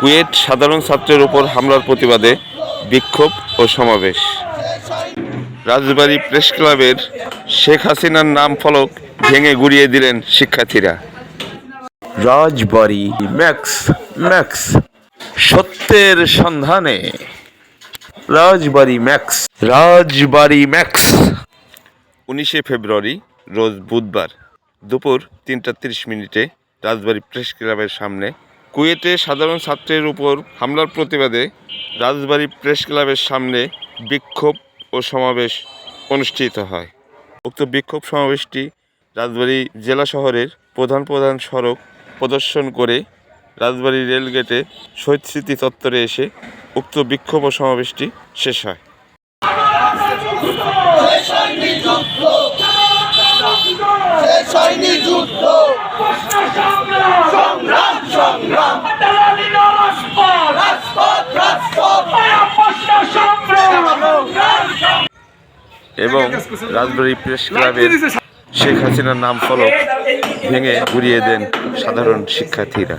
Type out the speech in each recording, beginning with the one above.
কুয়েট সাধারণ ছাত্রের উপর হামলার প্রতিবাদে বিক্ষোভ ও সমাবেশ। রাজবাড়ী প্রেস ক্লাবের শেখ হাসিনার নাম ফলক ভেঙে গুড়িয়ে দিলেন শিক্ষার্থীরা। রাজবাড়ি ম্যাক্স ম্যাক্স সত্যের সন্ধানে। Rajbari Max Rajbari Max. উনিশে ফেব্রুয়ারি রোজ বুধবার দুপুর তিনটা তিরিশ মিনিটে রাজবাড়ী প্রেস ক্লাবের সামনে কুয়েটে সাধারণ ছাত্রের উপর হামলার প্রতিবাদে রাজবাড়ী প্রেস ক্লাবের সামনে বিক্ষোভ ও সমাবেশ অনুষ্ঠিত হয়। উক্ত বিক্ষোভ সমাবেশটি রাজবাড়ী জেলা শহরের প্রধান প্রধান সড়ক প্রদর্শন করে রাজবাড়ী রেলগেটে শহীদ স্মৃতি চত্বরে এসে উক্ত বিক্ষোভ ও সমাবেশটি শেষ হয়। এবং রাজবাড়ী প্রেস ক্লাবের শেখ হাসিনার নাম ফলক ভেঙে ঘুরিয়ে দেন সাধারণ শিক্ষার্থীরা।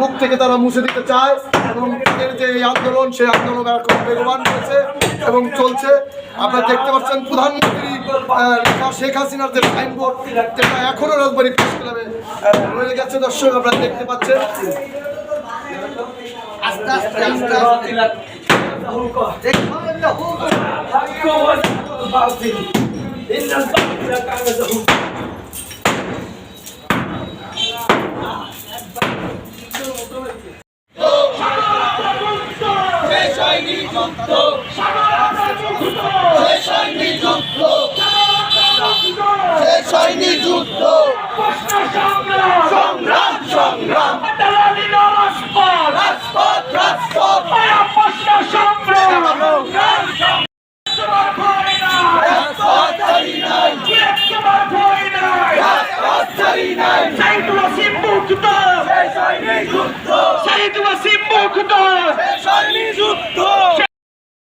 বুক থেকে তারা মুছে দিতে চায় এবং যে আন্দোলন, সেই আন্দোলন এখন বেগবান হয়েছে এবং চলছে। আপনারা দেখতে পাচ্ছেন প্রধানমন্ত্রী শেখ হাসিনার যে সাইনবোর্ড যেটা এখনও রাজবাড়ি প্রেস ক্লাবে রয়ে গেছে। দর্শক, আপনারা দেখতে পাচ্ছেন। আস্তে আস্তে আস্তে যুদ্ধ সংগ্রাম সংগ্রাম রাজপথ রাজপথ রাজপথ ছাড়ি নাই রাজপথ ছাড়ি নাই সৈনিক যুদ্ধ সৈনিক যুদ্ধ